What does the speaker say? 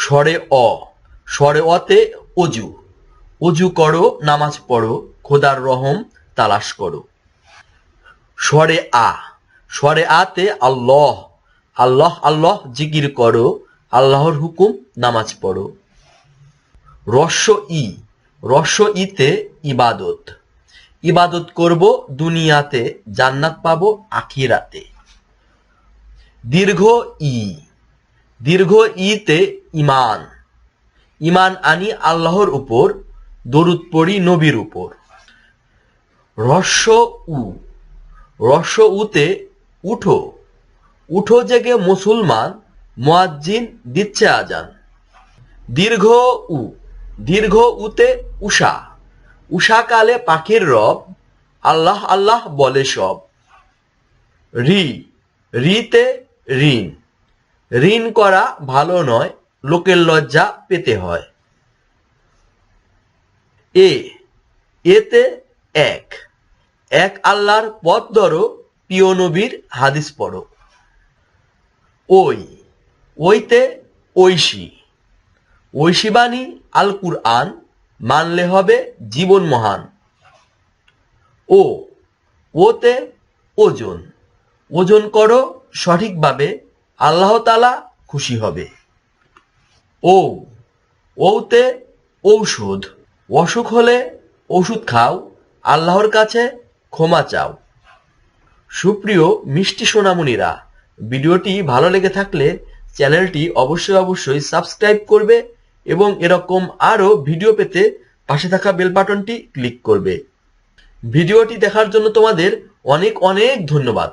স্বরে অ। স্বরে অতে অজু। অজু করো, নামাজ পড়ো, খোদার রহম তালাশ করো। স্বরে আ। স্বরে আতে আল্লাহ। আল্লাহ আল্লাহ জিকির করো, আল্লাহর হুকুম নামাজ পড়ো। রস্য ই। রস্য ইতে ইবাদত। ইবাদত করব দুনিয়াতে, জান্নাত পাবো আখিরাতে। দীর্ঘ ই। দীর্ঘ ইতে ইমান ইমান আনি আল্লাহর উপর, দরুদ পড়ি নবীর উপর। রস্য উ। রস্য উতে উঠো। উঠো জেগে মুসলমান, মোয়াজ্জিন দিচ্ছে আজান। দীর্ঘ উ। দীর্ঘ উতে উষা। উষাকালে পাখির রব, আল্লাহ আল্লাহ বলে সব। রি। রিতে ঋণ। ঋণ করা ভালো নয়, লোকের লজ্জা পেতে হয়। এ, এতে এক। এক আল্লাহর পথ ধরো, প্রিয় নবীর হাদিস পড়ো। ওই, ওইতে ঐশী। ঐশী বাণী আল কুরআন মানলে হবে জীবন মহান। ও, ওতে ওজন। ওজন করো সঠিকভাবে আল্লাহ তালা খুশি হবে। ও, ওতে ঔষধ। অসুখ হলে ওষুধ খাও, আল্লাহর কাছে ক্ষমা চাও। সুপ্রিয় মিষ্টি সোনামণিরা, ভিডিওটি ভালো লেগে থাকলে চ্যানেলটি অবশ্যই অবশ্যই সাবস্ক্রাইব করবে এবং এরকম আরও ভিডিও পেতে পাশে থাকা বেল বাটনটি ক্লিক করবে। ভিডিওটি দেখার জন্য তোমাদের অনেক অনেক ধন্যবাদ।